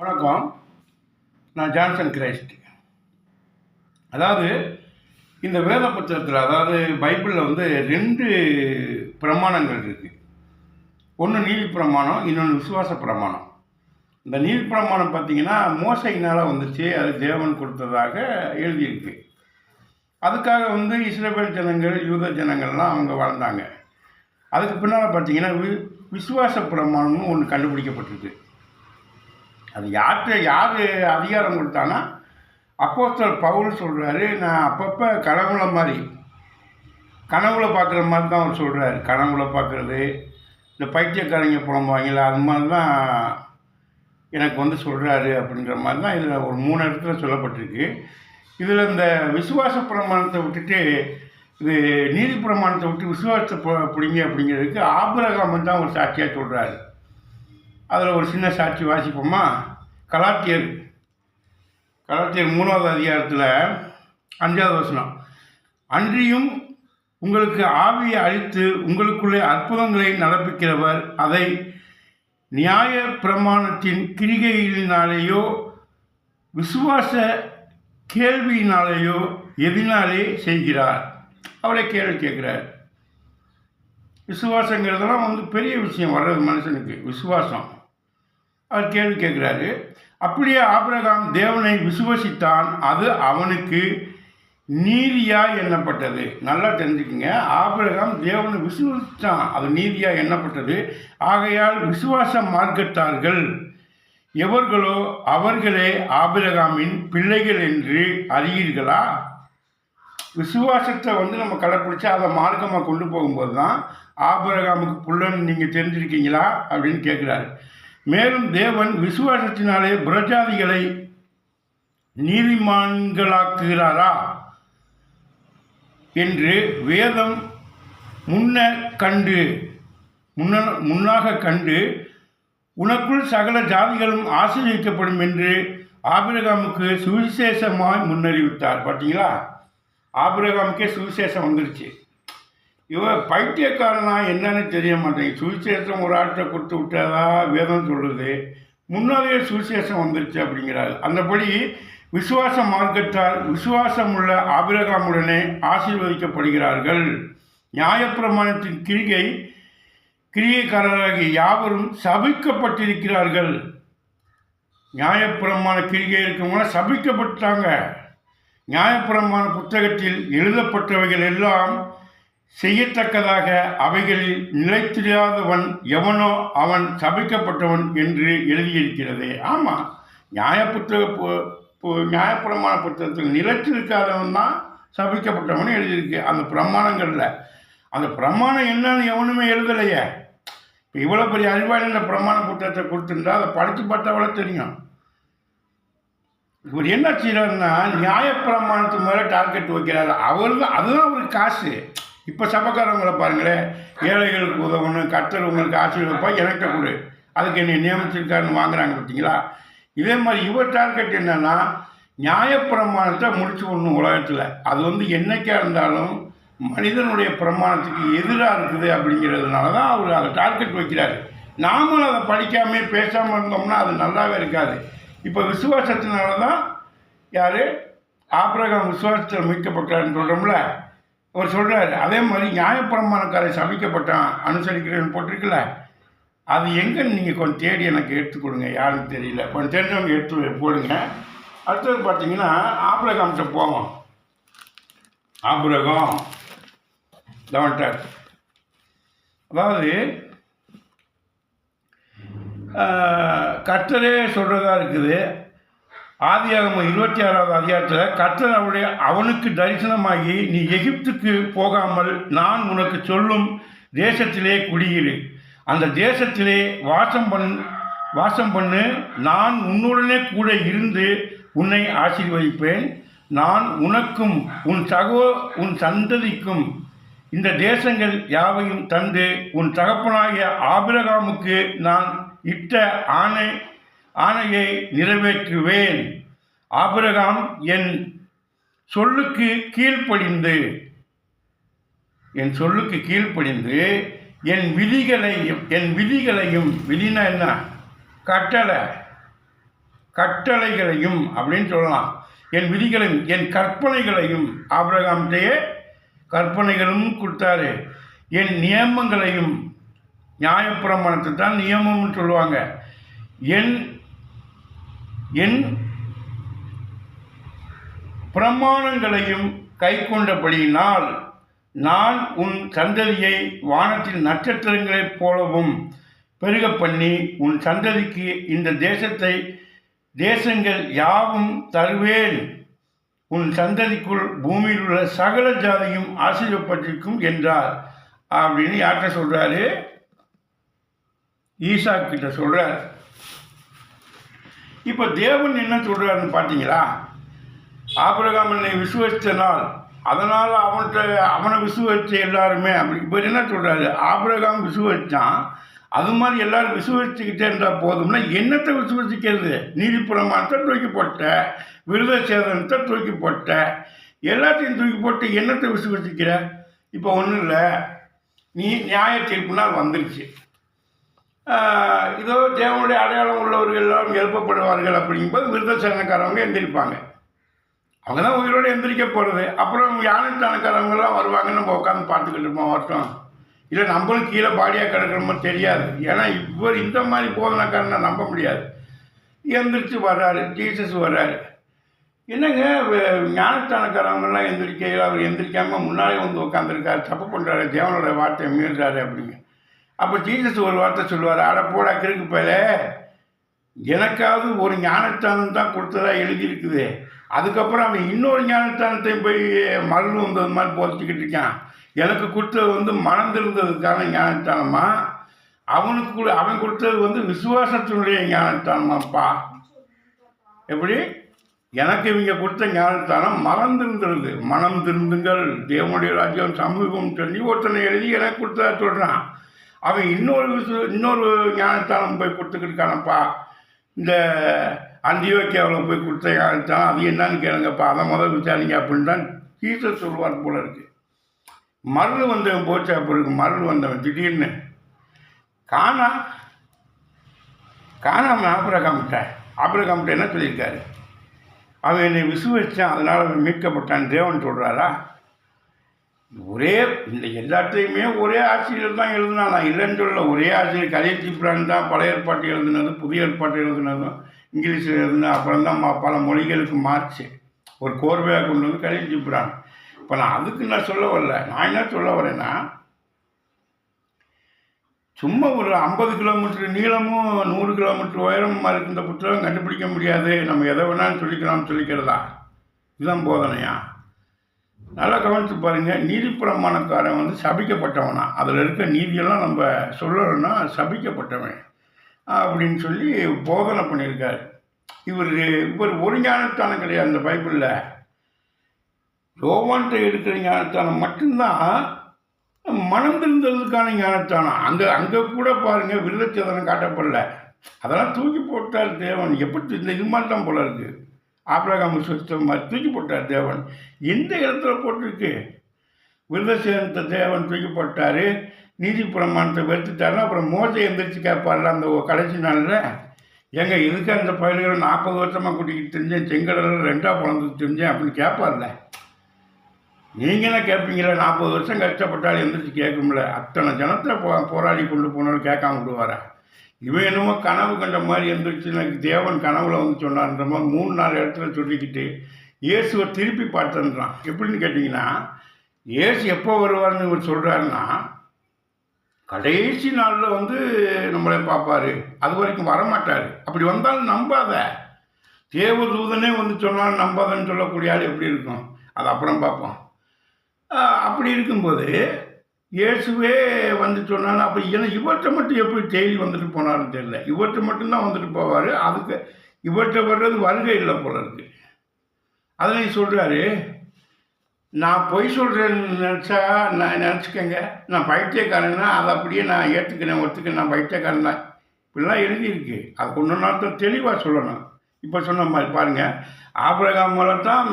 வணக்கம். நான் Johnson Christ. அதாவது இந்த வேத புத்தகத்தில் அதாவது பைபிளில் வந்து ரெண்டு பிரமாணங்கள் இருக்குது ஒன்று நீதி பிரமாணம் இன்னொன்று விசுவாச பிரமாணம். இந்த நீதி பிரமாணம் பார்த்தீங்கன்னா மோசையினால் வந்துச்சு அது தேவன் கொடுத்ததாக எழுதியிருக்கு. அதுக்காக வந்து இஸ்ரேபேல் ஜனங்கள் யூத ஜனங்கள்லாம் அவங்க வாழ்ந்தாங்க. அதுக்கு பின்னால் பார்த்தீங்கன்னா வி விசுவாச பிரமாணம்னு ஒன்று கண்டுபிடிக்கப்பட்டிருக்கு. அது யார்கிட்ட யார் அதிகாரம் கொடுத்தானா அப்போஸ்தல் பவுல் சொல்கிறாரு நான் அப்பப்போ கனவுல மாதிரி கனவுல பார்க்குற மாதிரி தான் அவர் சொல்கிறாரு கனவுல பார்க்குறது இந்த பைத்தியக்காரங்க புலம்புவாங்களா அது மாதிரி தான் எனக்கு வந்து சொல்கிறாரு அப்படின்ற மாதிரி தான் இதில் ஒரு மூணு இடத்துல சொல்லப்பட்டிருக்கு. இதில் இந்த விசுவாச பிரமாணத்தை விட்டுட்டு இது நீதி பிரமாணத்தை விட்டு விசுவாசத்தை பிடிங்க அப்படிங்கிறதுக்கு ஆபிரகாமன் தான் ஒரு சாட்சியாக சொல்கிறாரு அதில் ஒரு சின்ன சாட்சி வாசிப்போமா? கலாத்தியர். கலாத்தியர் மூணாவது அதிகாரத்தில் அஞ்சாவது வசனம். அன்றியும் உங்களுக்கு ஆவியை அளித்து உங்களுக்குள்ளே அற்புதங்களை நடப்பிக்கிறவர் அதை நியாய பிரமாணத்தின் கிரிகையினாலேயோ விசுவாச கேள்வியினாலேயோ எதினாலே செய்கிறார். அவளை கேள்வி கேட்குறார். விசுவாசங்கிறதெல்லாம் வந்து பெரிய விஷயம் வர்றது மனுஷனுக்கு. விசுவாசம். அவர் கேள்வி கேட்குறாரு. அப்படியே ஆபிரகாம் தேவனை விசுவசித்தான். அது அவனுக்கு நீதியாக எண்ணப்பட்டது. நல்லா தெரிஞ்சுக்கங்க. ஆபிரகாம் தேவனை விசுவசித்தான். அது நீதியாக எண்ணப்பட்டது. ஆகையால் விசுவாச மார்க்கத்தார்கள் எவர்களோ அவர்களே ஆபிரகாமின் பிள்ளைகள் என்று அறியீர்களா? விசுவாசத்தை வந்து நம்ம கடைப்பிடிச்சி அதை மார்க்கமாக கொண்டு போகும்போது தான் ஆபிரகாமுக்கு புள்ளன்னு நீங்கள் தெரிஞ்சிருக்கீங்களா அப்படின்னு கேட்குறாரு. மேலும் தேவன் விசுவாசத்தினாலே புரஜாதிகளை நீதிமான்களாக்குகிறாரா என்று வேதம் முன்ன கண்டு முன்ன முன்னாக கண்டு உனக்குள் சகல ஜாதிகளும் ஆசீர்விக்கப்படும் என்று ஆபிரகாமுக்கு சுவிசேஷமாய் முன்னறிவித்தார். பார்த்தீங்களா? ஆபிரகாமுக்கே சுவிசேஷம் வந்துருச்சு. இவன் பைத்தியக்காரனா என்னன்னு தெரிய மாட்டேங்குது சுவிசேஷம் ஒரு ஆட்டை கொடுத்து விட்டாதா? வேதம் சொல்லுது. முன்னாலேயே சுவிசேஷம் வந்துருச்சு அப்படிங்கிறாரு. அந்தபடி விசுவாச மார்க்கத்தால் விசுவாசம் உள்ள ஆபிரகாமுடனே ஆசீர்வதிக்கப்படுகிறார்கள். நியாயப்பிரமாணத்தின் கிரிகை கிரியைக்காரராகிய யாவரும் சபிக்கப்பட்டிருக்கிறார்கள். நியாயப்பிரமாண கிரிகை இருக்கவங்கள சபிக்கப்பட்டாங்க நியாயப்பிரமாண புத்தகத்தில் எழுதப்பட்டவைகள் எல்லாம் செய்யத்தக்கதாக அவைகளில் நிலைத்திராதவன் எவனோ அவன் சபிக்கப்பட்டவன் என்று எழுதியிருக்கிறது. ஆமாம் நியாய புத்தக பு- நியாயப்பிரமாண புத்தகத்தில் நிலைத்திருக்காதவன் தான் சபிக்கப்பட்டவன் எழுதியிருக்கு. அந்த பிரமாணங்களில் அந்த பிரமாணம் என்னன்னு எவனுமே எழுதலையே. இப்போ இவ்வளோ பெரிய அறிவாளி இந்த பிரமாண புத்தகத்தை கொடுத்துருந்தா அதை படித்து பார்த்தவளை தெரியும். இவர் என்ன செய்யறாருன்னா நியாயப்பிரமாணத்து மேலே டார்கெட் வைக்கிறாரு. அவர் தான் அதுதான் அவருக்கு காசு. இப்போ சபக்காரவங்களை பாருங்களேன் ஏழைகளுக்கு உதவணும் கத்தர் உங்களுக்கு ஆசீர்வப்பா எனக்கு கொடு. அதுக்கு என்னை நியமிச்சிருக்காருன்னு வாங்குறாங்க பார்த்தீங்களா? இதே மாதிரி இவர் டார்கெட் என்னன்னா நியாயப்பிரமாணத்தை முடிச்சு விடணும் உலகத்தில். அது வந்து என்றைக்காக இருந்தாலும் மனிதனுடைய பிரமாணத்துக்கு எதிராக இருக்குது அப்படிங்கிறதுனால தான் அவர் அதை டார்கெட் வைக்கிறாரு. நாமளும் அதை படிக்காமே பேசாமல் இருந்தோம்னா அது நல்லாவே இருக்காது. இப்போ விசுவாசத்தினால தான் யார்? ஆப்ரகம் விசுவாசத்தில் மீட்கப்பட்டார்னு சொல்கிறோம்ல அவர் சொல்கிறார் அதே மாதிரி நியாயப்பிரமாணக்காரை சபிக்கப்பட்டான் அனுசரிக்கிறேன் போட்டிருக்குல்ல அது எங்கன்னு நீங்கள் கொஞ்சம் தேடி எனக்கு எடுத்து கொடுங்க யாருன்னு தெரியல. கொஞ்சம் தெரிஞ்சவங்க எடுத்து போடுங்க. அடுத்தது பார்த்தீங்கன்னா ஆபிரகாம்கிட்ட போவோம். ஆபிரகம் லெவன்டர் அதாவது கர்த்தரே சொல்கிறதா இருக்குது ஆதியாகமம் இருபத்தி ஆறாவது அதிகாரத்தில் கர்த்தர் அவருடைய அவனுக்கு தரிசனமாகி நீ எகிப்துக்கு போகாமல் நான் உனக்கு சொல்லும் தேசத்திலே குடியிரு. அந்த தேசத்திலே வாசம் பண் வாசம் பண்ணு. நான் உன்னுடனே கூட இருந்து உன்னை ஆசீர்வதிப்பேன். நான் உனக்கும் உன் சகோ உன் சந்ததிக்கும் இந்த தேசங்கள் யாவையும் தந்து உன் தகப்பனாகிய ஆபிரகாமுக்கு நான் இட்ட ஆணை ஆணையை நிறைவேற்றுவேன். ஆபிரகாம் என் சொல்லுக்கு கீழ்ப்படிந்து என் சொல்லுக்கு கீழ்ப்படிந்து என் விதிகளையும் என் விதிகளையும் விதினா என்ன? கட்டளை. கட்டளைகளையும் அப்படின்னு சொல்லலாம். என் விதிகளையும் என் கற்பனைகளையும் ஆபிரகாம்கிட்டயே கற்பனைகளும் கொடுத்தாரு. என் நியமங்களையும் நியாயப்பிரமாணத்தை தான் நியமம்னு சொல்லுவாங்க. என் என் பிரமாணங்களையும் கை கொண்டபடியினால் நான் உன் சந்ததியை வானத்தின் நட்சத்திரங்களைப் போலவும் பெருக பண்ணி உன் சந்ததிக்கு இந்த தேசத்தை தேசங்கள் யாவும் தருவேன். உன் சந்ததிக்குள் பூமியில் உள்ள சகல ஜாதியும் ஆசிரியப்பட்டிருக்கும் என்றார். அப்படின்னு யார்கிட்ட சொல்கிறாரு ஈசா கிட்ட சொல்கிறார் இப்போ தேவன் என்ன சொல்கிறாருன்னு பார்த்தீங்களா ஆபிரகாமனை என்னை விசுவசித்தனால் அதனால் அவன்கிட்ட அவனை விசுவசித்த எல்லாருமே அப்படி இப்போ என்ன சொல்கிறாரு ஆபிரகாம் விசுவசித்தான் அது மாதிரி எல்லாரும் விசுவசிச்சுக்கிட்டே இருந்தால் போதும்னா என்னத்தை விசுவசிக்கிறது? நீதிப்புறமானத்தை தூக்கி போட்ட விருத சேதனத்தை தூக்கி போட்ட எல்லாத்தையும் தூக்கி போட்டு என்னத்தை விசுவசிக்கிற? இப்போ ஒன்றும் இல்லை. நீ நியாய தீர்ப்புனால் வந்துருச்சு. இதோ தேவனுடைய அடையாளம் உள்ளவர்கள் எல்லாம் எழுப்பப்படுவார்கள் அப்படிங்கும்போது விருத எந்திரிப்பாங்க. அவங்க தான் உயிரோடு எந்திரிக்க போகிறது அப்புறம் யானைத்தானக்காரவங்கெல்லாம் வருவாங்க நம்ம உட்காந்து பார்த்துக்கிட்டு இருப்போம் வரட்டும் இல்லை நம்மளும் கீழே பாடியாக கிடக்கிற மாதிரி தெரியாது. ஏன்னா இவர் இந்த மாதிரி போதனைக்காரனை நம்ப முடியாது. எந்திரிச்சு வர்றாரு ஜீசஸ் வர்றாரு. என்னங்க ஞானத்தானக்காரவங்கெல்லாம் எந்திரிக்கையில் அவர் எந்திரிக்காமல் முன்னாலே வந்து உட்காந்துருக்காரு தப்பு பண்ணுறாரு தேவனோட வார்த்தையை மீறுறாரு அப்படிங்க அப்போ ஜீசஸ் ஒரு வார்த்தை சொல்லுவார் அட போடா கிறுக்கு எனக்காவது ஒரு ஞானஸ்தானம் தான் கொடுத்ததா எழுதியிருக்குது. அதுக்கப்புறம் அவன் இன்னொரு ஞானஸ்தானத்தையும் போய் மருந்து வந்தது மாதிரி போதிச்சுக்கிட்டு இருக்கான். எனக்கு கொடுத்தது வந்து மனம் திருந்ததுக்கான ஞானஸ்தானமா? அவனுக்கு கூட அவன் கொடுத்தது வந்து விசுவாசத்தினுடைய ஞானஸ்தானமாப்பா. எப்படி? எனக்கு இவங்க கொடுத்த ஞானஸ்தானம் மனம் மனம் திருந்துங்கள். தேவனுடைய ராஜ்யம் சமூகம் சொல்லி ஒருத்தனை எழுதி எனக்கு கொடுத்ததா சொல்கிறான் அவன் இன்னொரு விசு இன்னொரு ஞானத்தானம் போய் கொடுத்துக்கிட்டுருக்கானப்பா. இந்த அந்தியோக்கியாவில் போய் கொடுத்த ஞானத்தானம் அது என்னன்னு கேளுங்கப்பா. அதை முதல் விசாரிங்க அப்படின்னு தான் ஜீசஸ் சொல்வார் போல இருக்கு. மருள் வந்தவன் போச்சா பிறகு மருள் வந்தவன் திடீர்னு காணா காணாம ஆபிரகாம்கிட்ட ஆபிரகாம்கிட்ட என்ன சொல்லியிருக்காரு? அவன் என்னை விசுவச்சான் அதனால் அவன் மீட்கப்பட்டான். தேவன் சொல்கிறாரா ஒரே இந்த எல்லாத்தையுமே ஒரே ஆசிரியர் தான் எழுதுனா நான் இல்லைன்னு சொல்ல ஒரே ஆசிரியர் கலியல் ஜிப்ரான் தான் பழைய ஏற்பாட்டு எழுதுனது புதிய ஏற்பாட்டு எழுதுனதும் இங்கிலீஷில் எழுதுனா அப்புறம் தான் பல மொழிகளுக்கு மாறுச்சு ஒரு கோர்வையாக கொண்டு வந்து கலியல் ஜிப்ரான் இப்போ நான் அதுக்கு நான் சொல்ல வரல. நான் என்ன சொல்ல வரேன்னா சும்மா ஒரு ஐம்பது கிலோமீட்டர் நீளமும் நூறு கிலோமீட்டர் உயரமும் இருக்கின்ற இந்த புத்தகம் கண்டுபிடிக்க முடியாது. நம்ம எதை வேணாலும் சொல்லிக்கலாம்னு சொல்லிக்கிறதா? இதுதான் போதனையா? நல்லா கவனித்து பாருங்க நீதிப்பிரமாணக்காரன் வந்து சபிக்கப்பட்டவனா. அதில் இருக்க நீதியெல்லாம் நம்ம சொல்லணும்னா சபிக்கப்பட்டவன் அப்படின்னு சொல்லி போதனை பண்ணியிருக்காரு. இவர் இவர் ஒரு ஞானத்தானம் கிடையாது அந்த பைபிளில். யோவான்கிட்ட இருக்கிற ஞானத்தானம் மட்டும்தான் மனம் திருந்ததுக்கான ஞானத்தானம் அங்கே அங்கே கூட பாருங்க விருதச்சேதனம் காட்டப்படல. அதெல்லாம் தூக்கி போட்டார் தேவன். எப்படி இந்த இது மாதிரி தான் போல இருக்குது ஆபிரகாம் சுத்தம் மாதிரி தூக்கி போட்டார் தேவன். எந்த இடத்துல போட்டிருக்கு. விருதசேதனத்தை தேவன் தூக்கி போட்டார். நீதி பிரமாணத்தை வெறுத்துட்டாரு அப்புறம் மோசை எந்திரிச்சு கேட்பார்ல அந்த கடைசி நாளில். ஏங்க இதுக்கு அந்த பயல்களை நாற்பது வருஷமாக கூட்டிக்கிட்டு தெரிஞ்சேன் செங்கடலில் ரெண்டாக பிறந்து தெரிஞ்சேன் அப்படின்னு கேட்பார்ல நீங்கள் என்ன கேட்பீங்களா? நாற்பது வருஷம் கஷ்டப்பட்டாலும் எந்திரிச்சு கேட்கும்ல. அத்தனை ஜனத்தை போ போராடி கொண்டு போனாலும் கேட்காம விடுவாரா? இவன் என்னமோ கனவு கண்ட மாதிரி எந்திரிச்சு எனக்கு தேவன் கனவுல வந்து சொன்னார்ன்ற மாதிரி மூணு நாலு இடத்துல சொல்லிக்கிட்டு இயேசுவை திருப்பி பார்த்துன்றான். எப்படின்னு கேட்டிங்கன்னா இயேசு எப்போ வருவார்னு இவர் சொல்கிறாருன்னா கடைசி நாளில் வந்து நம்மளை பார்ப்பாரு. அது வரைக்கும் வரமாட்டார். அப்படி வந்தாலும் நம்பாத. தேவதூதனே வந்து சொன்னாலும் நம்பாதன்னு சொல்லக்கூடிய ஆள் எப்படி இருக்கும்? அது அப்புறம் பார்ப்போம். அப்படி இருக்கும்போது இயேசுவே வந்து சொன்னாலும் அப்போ ஏன்னா இவற்றை மட்டும் எப்படி டெய்லி வந்துட்டு போனாருன்னு தெரியல. இவர்கிட்ட மட்டும்தான் வந்துட்டு போவார். அதுக்கு இவர்கிட்ட வர்றது வருகை இல்லை போல இருக்கு. அதில் சொல்கிறாரு நான் பொய் சொல்கிறேன்னு நினச்சா நான் நினச்சிக்கங்க. நான் பைத்தியக்காரன்னா அதை அப்படியே நான் ஏற்றுக்கிறேன் ஒத்துக்கிறேன். நான் பைத்தியக்காரன் தான். இப்படிலாம் எழுதியிருக்கு. அது ஒன்று நாட்டம் தெளிவாக சொல்லணும். இப்போ சொன்ன மாதிரி பாருங்கள் ஆபிரகாமால தான்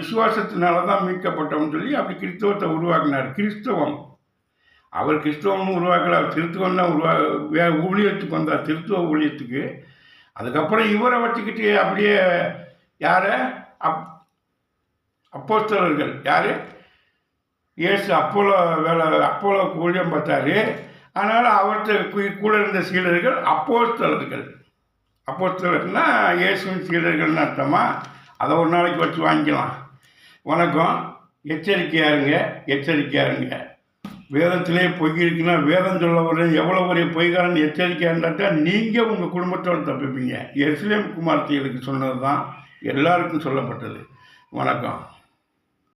விசுவாசத்தினால தான் மீட்கப்பட்டோம்னு சொல்லி அப்படி கிறிஸ்தவத்தை உருவாக்கினார். கிறிஸ்தவம். அவர் கிறிஸ்தவம்னு உருவாக்கல அவர் திருத்துவம் தான் உருவா வே ஊழியத்துக்கு வந்தார் திருத்துவ ஊழியத்துக்கு. அதுக்கப்புறம் இவரை வச்சுக்கிட்டு அப்படியே யார்? அப் அப்போஸ்தலர்கள். யார்? இயேசு அப்போலோ வேலை அப்போலோ ஊழியம் பார்த்தாரு. அதனால் அவர்கிட்ட கூட இருந்த சீடர்கள் அப்போஸ்தலர்கள். அப்போஸ்தலர்னா இயேசுவின் சீடர்கள்னு அர்த்தமா? அதை ஒரு நாளைக்கு வச்சு வாங்கிக்கலாம். வணக்கம். எச்சரிக்கையாருங்க எச்சரிக்கையாருங்க வேதத்திலே பொய் இருக்குன்னா வேதம் சொல்ல வர எவ்வளோ பெரிய பொய்காரன் எச்சரிக்கையா நீங்கள் உங்கள் குடும்பத்தோடு தப்பிப்பீங்க. எஸ்லேம் குமார்த்திகளுக்கு சொன்னது தான் எல்லாருக்கும் சொல்லப்பட்டது. வணக்கம்.